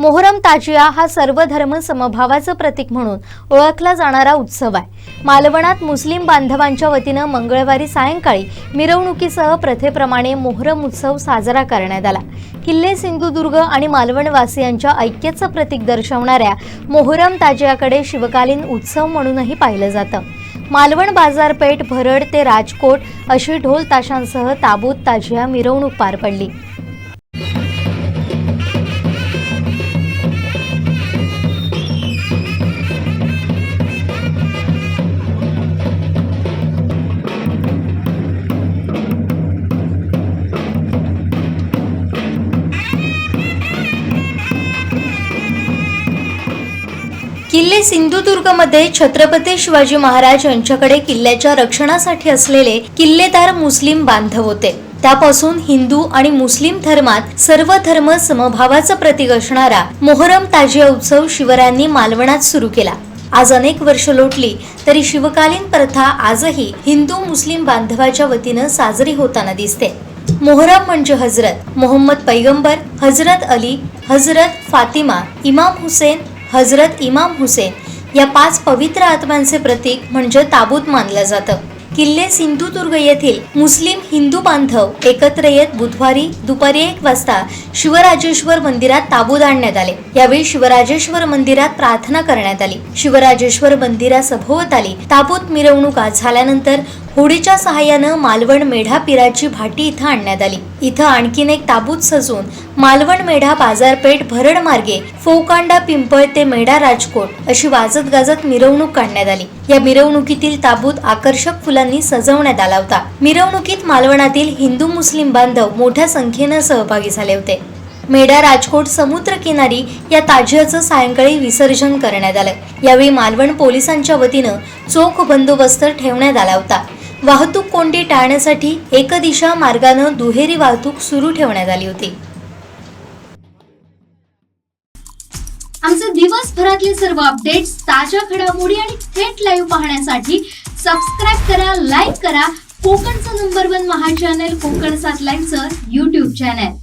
मोहरम ताजिया हा सर्व धर्म समभावाचं प्रतीक म्हणून ओळखला जाणारा उत्सव आहे. मालवणात मुस्लिम बांधवांच्या वतीनं मंगळवारी सायंकाळी मिरवणुकीसह प्रथेप्रमाणे मोहरम उत्सव साजरा करण्यात आला. किल्ले सिंधुदुर्ग आणि मालवणवासियांच्या ऐक्याचं प्रतीक दर्शवणाऱ्या मोहरम ताजियाकडे शिवकालीन उत्सव म्हणूनही पाहिलं जातं. मालवण बाजारपेठ भरड ते राजकोट अशी ढोल ताशांसह ताबूत ताजिया मिरवणूक पार पडली. किल्ले सिंधुदुर्गमध्ये छत्रपती शिवाजी महाराज यांच्याकडे किल्ल्याच्या रक्षणासाठी असलेले किल्लेदार मुस्लिम बांधव होते. त्यापासून हिंदू आणि मुस्लिम धर्मात सर्व धर्म समभावाचं प्रतीक असणारा मोहरम ताजिया उत्सव शिवरायांनी मालवणात सुरू केला. आज अनेक वर्ष लोटली तरी शिवकालीन प्रथा आजही हिंदू मुस्लिम बांधवाच्या वतीनं साजरी होताना दिसते. मोहरम म्हणजे हजरत मोहम्मद पैगंबर हजरत अली हजरत फातिमा इमाम हुसेन हजरत इमाम हुसेन या पाच पवित्र आत्म्यांचे प्रतीक म्हणजे ताबूत मानलं जातं. किल्ले सिंधुदुर्ग येथील मुस्लिम हिंदू बांधव एकत्र येत बुधवारी दुपारी एक वाजता शिवराजेश्वर मंदिरात ताबूत आणण्यात आले. यावेळी शिवराजेश्वर मंदिरात प्रार्थना करण्यात आली. शिवराजेश्वर मंदिरासभोवताली ताबूत मिरवणुका झाल्यानंतर होडीच्या सहाय्यानं मालवण मेढा पिराची भाटी इथं आणण्यात आली. इथं आणखीन एक ताबूत सजून मालवण मेढा बाजारपेठ भरड मार्गे फोकांडा पिंपळ ते मेढा राजकोट अशी वाजत गाजत मिरवणूक काढण्यात आली. या मिरवणुकीतील ताबूत आकर्षक फुलांनी सजवण्यात आला होता. मिरवणुकीत मालवणातील हिंदू मुस्लिम बांधव मोठ्या संख्येनं सहभागी झाले होते. मेढा राजकोट समुद्र किनारी या ताजियाचं सायंकाळी विसर्जन करण्यात आलं. यावेळी मालवण पोलिसांच्या वतीनं चोख बंदोबस्त ठेवण्यात आला होता. वाहतूक कोंडी टाळण्यासाठी एकदिशा मार्गानं दुहेरी वाहतूक सुरू ठेवण्यात आली होती. आमचे दिवसभरातले सर्व अपडेट्स ताज्या घडामोडी आणि थेट लाईव्ह पाहण्यासाठी सबस्क्राईब करा लाईक करा. कोकणचं नंबर वन महा चॅनल कोकण सात लाईनचं युट्यूब चॅनल